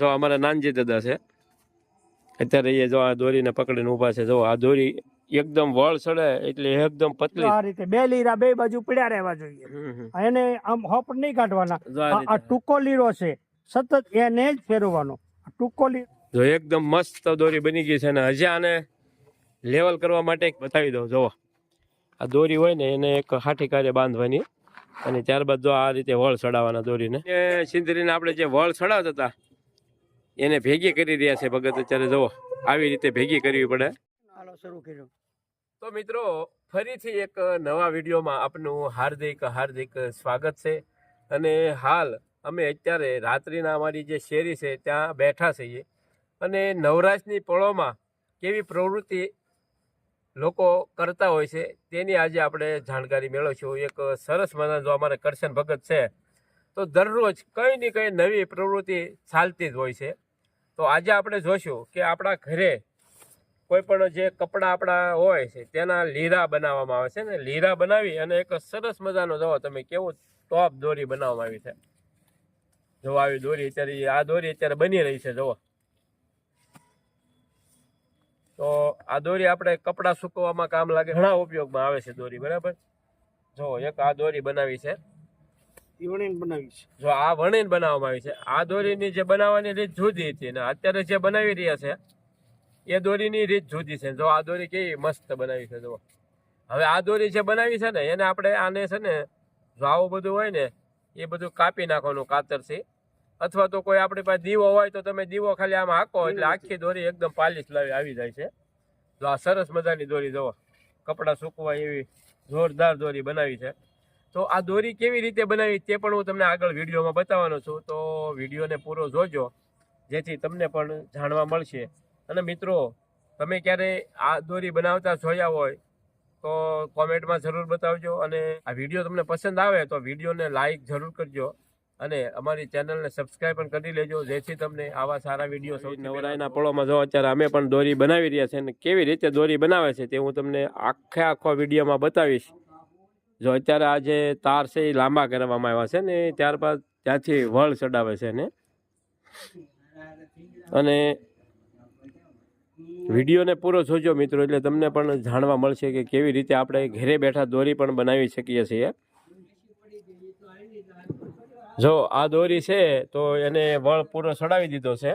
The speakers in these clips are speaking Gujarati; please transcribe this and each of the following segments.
જો અમારા નાનજી દાદા છે. અત્યારે એ જો આ દોરીને પકડીને ઊભા છે. જો આ દોરી એકદમ વળ ચડે એટલે એકદમ પતલી. આ રીતે બે લીરા બે બાજુ પીડ્યા રહેવા જોઈએ. એને આમ હોપ નહીં કાઢવાના. આ. ટૂંકો લીરો છે. સતત એને જ ફેરવવાનો. ટૂંકો લીરો જો એકદમ મસ્ત દોરી બની ગઈ છે અને હજી આને લેવલ કરવા માટે બતાવી દઉં. જોવો આ દોરી હોય ને એને એક હાઠી કાર્ય બાંધવાની. અને ત્યારબાદ જો આ રીતે વળ ચડાવવાના દોરીને. સિંદરીને આપણે જે વળ ચડાવતા હતા એને ભેગી કરી રહ્યા છે ભગત અત્યારે જો આવી રીતે ભેગી કરવી પડે. શરૂ કર્યું. તો મિત્રો ફરીથી એક નવા વિડીયોમાં આપનું હાર્દિક હાર્દિક સ્વાગત છે. અને હાલ અમે અત્યારે રાત્રિના અમારી જે શેરી છે ત્યાં બેઠા છીએ. અને નવરાશની પળોમાં કેવી પ્રવૃત્તિ લોકો કરતા હોય છે તેની આજે આપણે જાણકારી મેળવશું. એક સરસ મજાનો જો અમારે કરશન ભગત છે તો દરરોજ કંઈ ને કંઈ નવી પ્રવૃત્તિ ચાલતી જ હોય છે. તો આજે આપણે જોઈશું કે આપણા ઘરે કોઈ પણ જે કપડાં આપણા હોય છે, તેના લીરા બનાવવામાં આવે છે ને, લીરા બનાવી અને એક સરસ મજાનો જોવો તમે કેવું ટોપ દોરી બનાવવામાં આવી છે. જો આવી દોરી અત્યારે, આ દોરી અત્યારે બની રહી છે, જુઓ. તો આ દોરી આપણે કપડાં સૂકવવામાં કામ લાગે, ઘણા ઉપયોગમાં આવે છે દોરી, બરાબર? જો એક આ દોરી બનાવી છે. ઈવણીને બનાવી છે જો આ વણીને બનાવવામાં આવી છે. આ દોરીની જે બનાવવાની રીત જુદી હતી ને અત્યારે જે બનાવી રહ્યા છે એ દોરીની રીત જુદી છે. જો આ દોરી કેવી મસ્ત બનાવી છે જો હવે આ દોરી જે બનાવી છે ને એને આપણે આને છે ને જો આવું બધું હોય ને એ બધું કાપી નાખવાનું કાતરથી. અથવા તો કોઈ આપણી પાસે દીવો હોય તો તમે દીવો ખાલી આમ હાકો એટલે આખી દોરી એકદમ પાલિશ લાવી આવી જાય છે. જો આ સરસ મજાની દોરી જોવો કપડાં સૂકવા એવી જોરદાર દોરી બનાવી છે. તો આ દોરી કેવી રીતે બનાવી તે પણ હું તમને આગળ વિડીયોમાં બતાવવાનો છું. તો વિડીયોને પૂરો જોજો જેથી તમને પણ જાણવા મળશે. અને મિત્રો તમે ક્યારે આ દોરી બનાવતા જોયા હોય તો કોમેન્ટમાં જરૂર બતાવજો અને આ વીડિયો તમને પસંદ આવે તો વિડીયોને લાઇક જરૂર કરજો અને અમારી ચેનલને સબસ્ક્રાઈબ પણ કરી લેજો જેથી તમને આવા સારા વીડિયો સૌથી નવરાયના પળોમાં જો અત્યારે અમે પણ દોરી બનાવી રહ્યા છે અને કેવી રીતે દોરી બનાવે છે તે હું તમને આખે આખો વિડીયોમાં બતાવીશ. જો અત્યારે આ જે તાર છે એ લાંબા કરવામાં આવ્યા છે ને ત્યારબાદ ત્યાંથી વળ ચડાવે છે ને અને વિડીયોને પૂરો જોજો મિત્રો, એટલે તમને પણ જાણવા મળશે કે કેવી રીતે આપણે ઘરે બેઠા દોરી પણ બનાવી શકીએ છીએ. જો આ દોરી છે તો એને વળ પૂરો ચડાવી દીધો છે.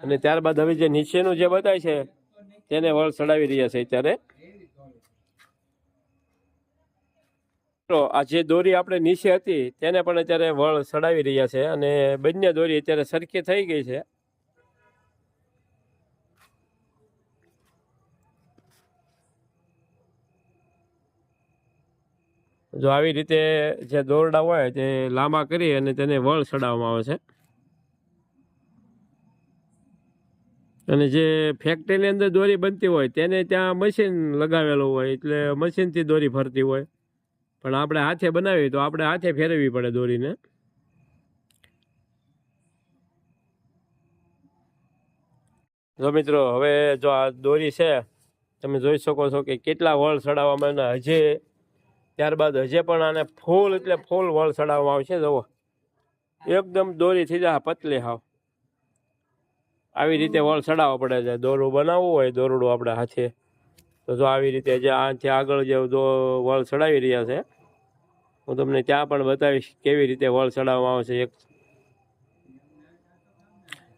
અને ત્યારબાદ હવે જે નીચેનું જે બતાય છે, તેને વળ ચડાવી રહ્યા છે અત્યારે. મિત્રો, આ જે દોરી આપણે નીચે હતી તેને પણ અત્યારે વળ ચડાવી રહ્યા છે અને બંને દોરી અત્યારે સરખી થઈ ગઈ છે. જો આવી રીતે જે દોરડા હોય તે લાંબા કરી અને તેને વળ ચડાવવામાં આવે છે. અને જે ફેક્ટરીની અંદર દોરી બનતી હોય તેને ત્યાં મશીન લગાવેલું હોય એટલે મશીનથી દોરી ફરતી હોય. પણ આપણે હાથે બનાવીએ તો આપણે હાથે ફેરવવી પડે દોરીને. જો મિત્રો, હવે જો આ દોરી છે, તમે જોઈ શકો છો કે કેટલા વળ ચડાવવામાં હજે, ત્યારબાદ હજે પણ આને ફૂલ એટલે ફૂલ વળ ચડાવવામાં આવશે, જુઓ. એકદમ દોરી થઈ જાય, પતલી હાવ. આવી રીતે વળ ચડાવવા પડે છે. દોરું બનાવવું હોય, દોરડું આપણે હાથે. તો જો આવી રીતે જે આથી આગળ જે વળ ચડાવી રહ્યા છે હું તમને ત્યાં પણ બતાવીશ કેવી રીતે વળ ચડાવવામાં આવે છે એક.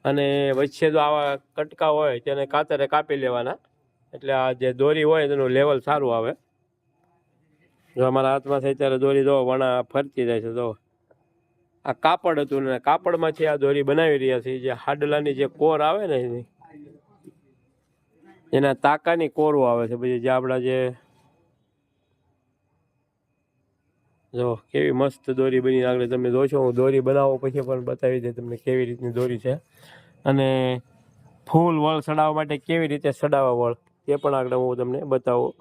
અને વચ્ચે જો આવા કટકા હોય તેને કાતરે કાપી લેવાના. એટલે આ જે દોરી હોય તેનું લેવલ સારું આવે. જો અમારા હાથમાં છે ત્યારે દોરી જો વણા ફરતી જાય છે, જો. આ કાપડ હતું ને કાપડમાંથી આ દોરી બનાવી રહ્યા છે, જે હાડલાની જે કોર આવે ને એની. એના તાકાની કોરો આવે છે, પછી જે આપણા જે જો, કેવી મસ્ત દોરી બની આગળ તમે જોશો. હું દોરી બનાવો પછી પણ બતાવી દે તમને કેવી રીતની દોરી છે. અને ફૂલ વળ ચડાવવા માટે કેવી રીતે સડાવવા વળ, તે પણ આગળ હું તમને બતાવું.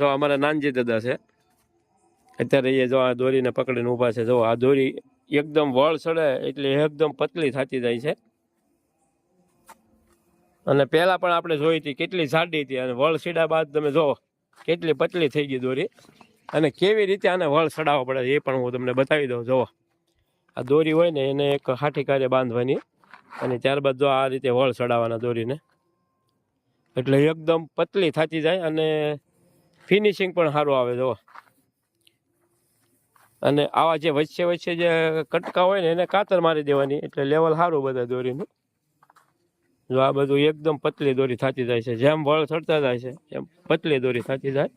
જો, અમારા નાનજી દાદા છે. અત્યારે એ જો આ દોરીને પકડીને ઊભા છે. જો, આ દોરી એકદમ વળ ચડે એટલે એકદમ પતલી થતી જાય છે. અને પહેલાં પણ આપણે જોઈ હતી કેટલી જાડી હતી અને વળ સીડા બાદ તમે જો, કેટલી પતલી થઈ ગઈ દોરી. અને કેવી રીતે આને વળ ચડાવવા પડે એ પણ હું તમને બતાવી દઉં. જુઓ આ દોરી હોય ને એને એક હાઠી કાર્ય બાંધવાની. અને ત્યારબાદ જો આ રીતે વળ ચડાવવાના દોરીને. એટલે એકદમ પતલી થતી જાય અને ફિનિશિંગ પણ સારું આવે જો અને આવા જે વચ્ચે વચ્ચે જે કટકા હોય ને એને કાતર મારી દેવાની. એટલે લેવલ સારું બધા દોરીનું. જો આ બધું એકદમ પતલી દોરી થતી જાય છે. જેમ વળ ચડતા જાય છે, એમ પતલી દોરી થતી જાય.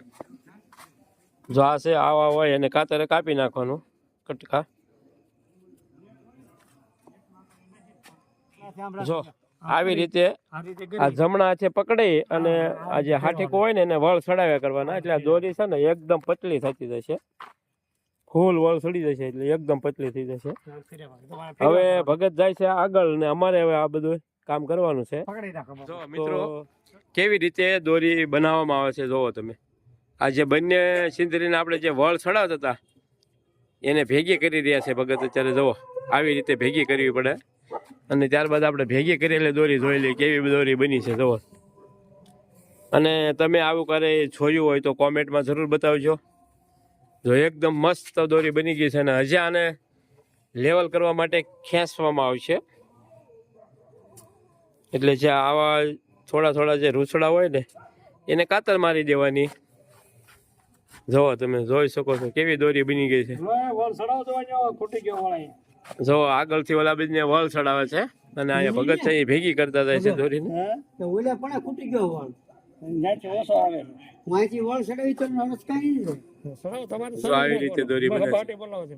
જો આ છે આવા હોય એને કાતરે કાપી નાખવાનું. કટકા જો આવી રીતે આ જમણા હાથે પકડી અને આ જે હાઠીકો હોય ને એને વળ ચડાવ્યા કરવાના. એટલે આ દોરી છે ને એકદમ પતલી થતી જશે. ફૂલ વળ સડી જશે એટલે એકદમ પતલી થઈ જશે. હવે ભગત જાય છે આગળ ને અમારે હવે આ બધું કામ કરવાનું છે. મિત્રો કેવી રીતે દોરી બનાવવામાં આવે છે જોવો તમે. આ જે બંને સિંદરીને આપણે જે વળ ચડાવતા હતા, એને ભેગી કરી રહ્યા છે ભગત અત્યારે, જુઓ, આવી રીતે ભેગી કરવી પડે. અને ત્યારબાદ આપણે ભેગી કરેલી દોરી જોઈ લઈએ કેવી દોરી બની છે, જુઓ. અને તમે આવું કરે જોયું હોય તો કોમેન્ટમાં જરૂર બતાવજો. જો એકદમ મસ્ત દોરી બની ગઈ છે અને હજી આને લેવલ કરવા માટે ખેંચવામાં આવશે. એટલે જે આવા થોડા થોડા જે રૂસડા હોય ને, એને કાતર મારી દેવાની. જોવો તમે જોઈ શકો છો કેવી દોરી બની ગઈ છે. જો આગળથી ઓલા બીજને વળ ચડાવે છે અને અહીંયા ભગત છે એ ભેગી કરતા જાય છે દોરીને. ઓલા પણ ખૂટી ગયો વળ. આવે. જો રીતે દોરી બને છે.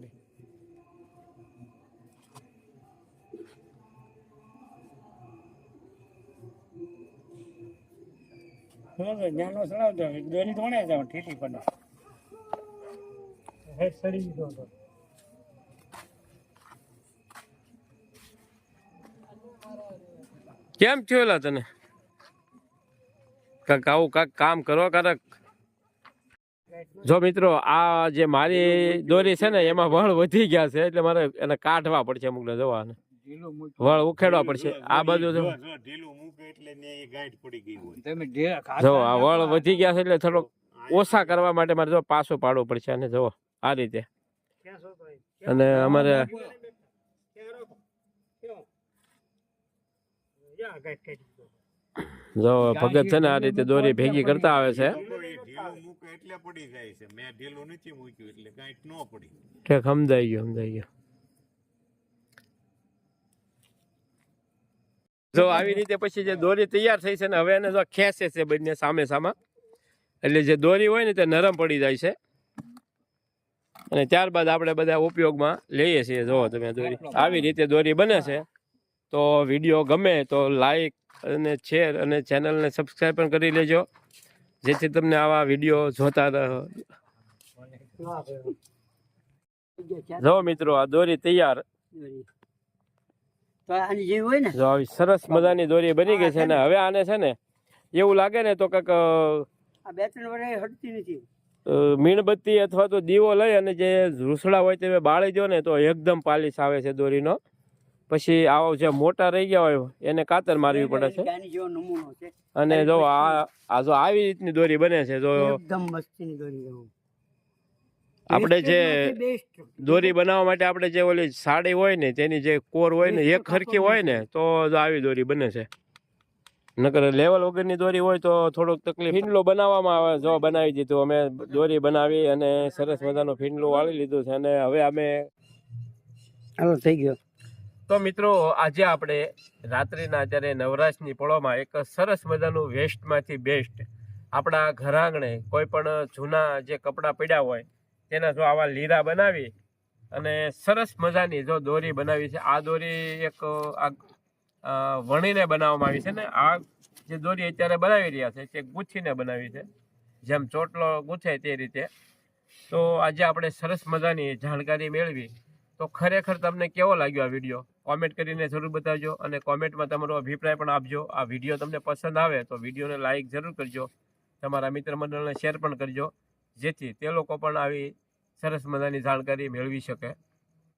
દોરી ધોણે જાવ ઠીઠી પડે હે સડી દીધો તો કેમ થયું તને? કાંક આવું કાંક કામ કરો કારક જો મિત્રો આ જે મારી દોરી છે ને એમાં વળ વધી ગયા છે એટલે મારે એને કાઢવા પડશે અમુકને જવાને વળ ઉખેડવા પડશે. આ બાજુ જો. ઢીલું મૂકે એટલે ને એ ગાંઠ પડી ગઈ હોય. તમે ઢે- જો આ વળ વધી ગયા છે એટલે થોડોક ઓછા કરવા માટે મારે જો પાછું પાડવું પડશે અને જો. આ રીતે. અને અમારે જો ભગત છે ને આ રીતે દોરી ભેગી કરતા આવે છે. તો એ ઢીલું મૂકે એટલે પડી જાય છે. મેં ઢીલું નથી મૂક્યું એટલે ગાંઠ ન પડી. ઠેક સમજાઈ ગયું સમજાઈ ગયું. જો આવી રીતે પછી જે દોરી તૈયાર થઈ છે ને હવે એને જો ખેંચે છે બંને સામે સામા. એટલે જે દોરી હોય ને તે નરમ પડી જાય છે. અને ત્યારબાદ આપણે બધા ઉપયોગમાં લઈએ છીએ. જોવો તમે દોરી આવી રીતે દોરી બને છે તો વીડિયો ગમે તો લાઈક અને શેર અને ચેનલને સબસ્ક્રાઈબ પણ કરી લેજો. જેથી તમને આવા વીડિયો જોતા રહો. જો મિત્રો આ દોરી તૈયાર. જો આવી સરસ મજાની દોરી બની ગઈ છે ને હવે આને છે ને એવું લાગે ને તો કંઈક બે ત્રણ વર્ષ હટતી નથી. મીણબત્તી અથવા તો દીવો લઈ અને જે રૂસડા હોય તે બાળી દો ને તો એકદમ પાલિશ આવે છે દોરીનો. પછી આવો જે મોટા રહી ગયા હોય એને કાતર મારવી પડે છે. અને જો આ આ જો આવી રીતની દોરી બને છે જો એકદમ મસ્તીની દોરી આપણે જે દોરી બનાવવા માટે આપણે જે ઓલી સાડી હોય ને તેની જે કોર હોય ને એક ખરખી હોય ને તો આવી દોરી બને છે. નકર લેવલ વગરની દોરી હોય તો થોડુંક તકલીફ. ફીંડલો બનાવવામાં આવે જો બનાવી દીધું. અમે દોરી બનાવી અને સરસ મજાનું ફીંડલું વાળી લીધું છે અને હવે અમે હાલો થઈ ગયો. તો મિત્રો આજે આપણે રાત્રિના અત્યારે નવરાશની પળોમાં એક સરસ મજાનું વેસ્ટમાંથી બેસ્ટ આપણા ઘર આંગણે કોઈ પણ જૂના જે કપડાં પડ્યા હોય તેના જો આવા લીરા બનાવી અને સરસ મજાની જો દોરી બનાવી છે. આ દોરી એક આ વણીને બનાવવામાં આવી છે ને આ જે દોરી અત્યારે બનાવી રહ્યા છે, તે ગૂંથીને બનાવી છે. જેમ ચોટલો ગૂંથે તે રીતે. તો આજે આપણે સરસ મજાની જાણકારી મેળવી. તો ખરેખર તમને કેવો લાગ્યો આ વીડિયો? કોમેન્ટ કરીને જરૂર બતાવજો અને કોમેન્ટમાં તમારો અભિપ્રાય પણ આપજો. આ વીડિયો તમને પસંદ આવે તો વિડીયોને લાઇક જરૂર કરજો. તમારા મિત્ર મંડળને શેર પણ કરજો. જેથી તે લોકો પણ આવી સરસ મજાની જાણકારી મેળવી શકે.